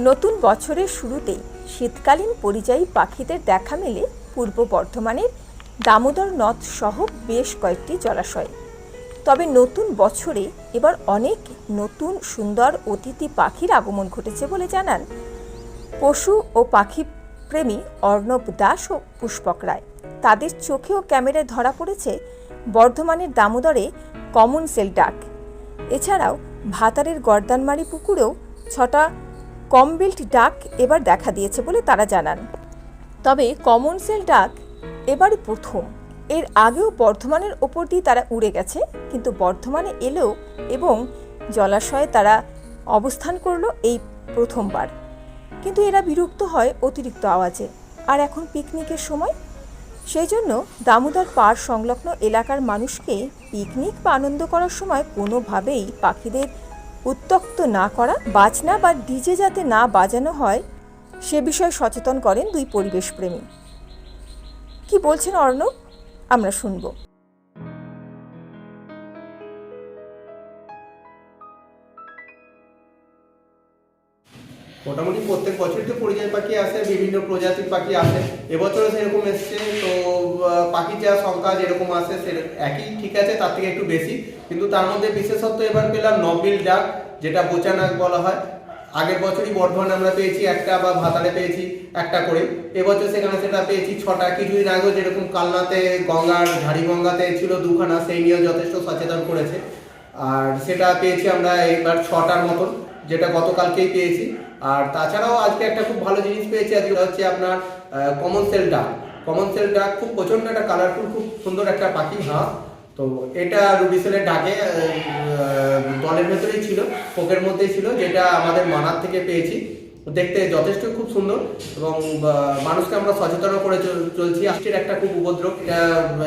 নতুন বছরের শুরুতেই শীতকালীন পরিযায়ী পাখিদের দেখা মেলে পূর্ব বর্ধমানের দামোদর নদ সহ বেশ কয়েকটি জলাশয়ে। তবে নতুন বছরে এবার অনেক নতুন সুন্দর অতিথি পাখির আগমন ঘটেছে বলে জানান পশু ও পাখি প্রেমী অর্ণব দাস ও পুষ্পক রায়। তাদের চোখেও ক্যামেরায় ধরা পড়েছে বর্ধমানের দামোদরে কমন সেল ডাক। এছাড়াও ভাতারের গর্দানমারি পুকুরেও ছটা কমবিল্ট ডাক এবার দেখা দিয়েছে বলে তারা জানান। তবে কমন সেল ডাক এবারই প্রথম। এর আগেও বর্ধমানের ওপর দিয়ে তারা উড়ে গেছে, কিন্তু বর্ধমানে এলেও এবং জলাশয়ে তারা অবস্থান করল এই প্রথমবার। কিন্তু এরা বিরক্ত হয় অতিরিক্ত আওয়াজে। আর এখন পিকনিকের সময়। সেই জন্য দামোদর পাড় সংলগ্ন এলাকার মানুষকে পিকনিক বা আনন্দ করার সময় কোনোভাবেই পাখিদের উত্তক্ত না করা, বাজনা বা ডিজে যাতে না বাজানো হয়, সে বিষয়ে সচেতন করেন দুই পরিবেশপ্রেমী। কি বলছেন অর্ণব? আমরা শুনব। মোটামুটি প্রত্যেক বছরই তো পরিযায়ী পাখি আসে, বিভিন্ন প্রজাতির পাখি আসে। এবছরও সেরকম এসছে, তো পাখির যা সংখ্যা যেরকম আসে সে একই ঠিক আছে, তার থেকে একটু বেশি। কিন্তু তার মধ্যে বিশেষত্ব এবার পেলাম নবিল ডাক, যেটা বোচানাক বলা হয়। আগের বছরই বর্ধমানে আমরা পেয়েছি, একটা বা ভাতারে পেয়েছি, একটা করে এবছর সেখানে সেটা পেয়েছি ছটা। কিছুদিন আগেও যেরকম কালনাতে গঙ্গার ঝাড়িগঙ্গাতে ছিল দুখানা, সেই নিয়েও যথেষ্ট সচেতন করেছে। আর সেটা পেয়েছি আমরা এবার ছটার মতন, যেটা গতকালকেই পেয়েছি। আর তাছাড়াও আজকে একটা খুব ভালো জিনিস পেয়েছি, আজকে হচ্ছে আপনার common shelduck common shelduck খুব প্রচণ্ড একটা কালারফুল খুব সুন্দর একটা পাখি হাঁস তো এটা রুবিসেলের ডাকে দলের ভেতরেই ছিল, পোকের মধ্যেই ছিল, যেটা আমাদের মানার থেকে পেয়েছি। দেখতে যথেষ্ট খুব সুন্দর এবং মানুষকে আমরা সচেতন করে চলছি। আজকের একটা খুব উপদ্রব।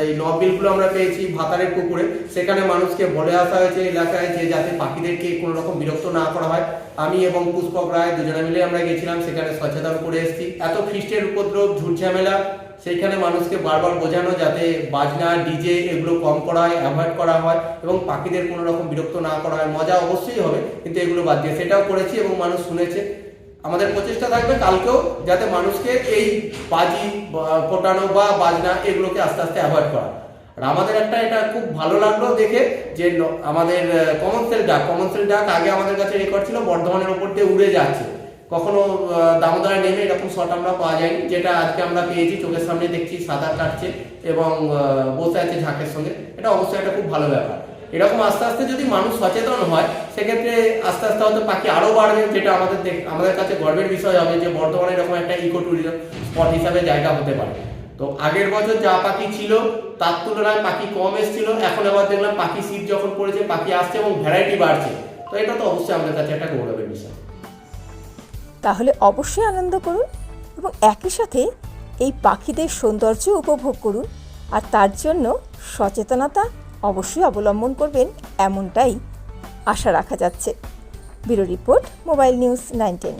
এই নবিলগুলো আমরা পেয়েছি ভাতারের পুকুরে। সেখানে মানুষকে বলে আসা হয়েছে এলাকায় যে যাতে পাখিদেরকে কোনো রকম বিরক্ত না করা হয়। আমি এবং পুষ্পক রায় দুজনে মিলে আমরা গেছিলাম, সেখানে সচেতন করে এসেছি। এত খ্রিস্টের উপদ্রব, ঝুটঝামেলা, সেইখানে মানুষকে বারবার বোঝানো যাতে বাজনা, ডিজে এগুলো কম করা হয়, অ্যাভয়েড করা হয় এবং পাখিদের কোনো রকম বিরক্ত না করা হয়। মজা অবশ্যই হবে, কিন্তু এগুলো বাদ দিয়ে। সেটাও করেছি এবং মানুষ শুনেছে। আমাদের প্রচেষ্টা থাকবে কালকেও যাতে মানুষকে এই বাজি ফোটানো বা বাজনা এগুলোকে আস্তে আস্তে অ্যাভয়েড করা। আর আমাদের একটা, এটা খুব ভালো লাগল দেখে যে আমাদের common shelduck common shelduck আগে আমাদের কাছে রেকর্ড ছিল, বর্ধমানের ওপর দিয়ে উড়ে যাচ্ছে। কখনো দামোদরে নেমে এরকম শট আমরা পাওয়া যায়নি, যেটা আজকে আমরা পেয়েছি, চোখের সামনে দেখছি, সাঁতার কাটছে এবং বসে আছে ঝাঁকের সঙ্গে। এটা অবশ্যই একটা খুব ভালো ব্যাপার। এরকম আস্তে আস্তে যদি মানুষ সচেতন হয়, সেক্ষেত্রে আস্তে আস্তে হয়তো পাখি আরও বাড়বে, যেটা আমাদের আমাদের কাছে গর্বের বিষয় হবে যে বর্তমানে এরকম একটা ইকো ট্যুরিজম স্পট হিসাবে জায়গা হতে পারে। তো আগের বছর যা পাখি ছিল, তার তুলনায় পাখি কম এসেছিল, এখন আবার দেখলাম পাখি সিট যখন পড়েছে, পাখি আসছে এবং ভ্যারাইটি বাড়ছে। তো এটা তো অবশ্যই আমাদের কাছে একটা গৌরবের বিষয়। তাহলে অবশ্যই আনন্দ করুন এবং একই সাথে এই পাখিদের সৌন্দর্য উপভোগ করুন, আর তার জন্য সচেতনতা অবশ্যই অবলম্বন করবেন এমনটাই আশা রাখা যাচ্ছে। Bureau report mobile news nineteen.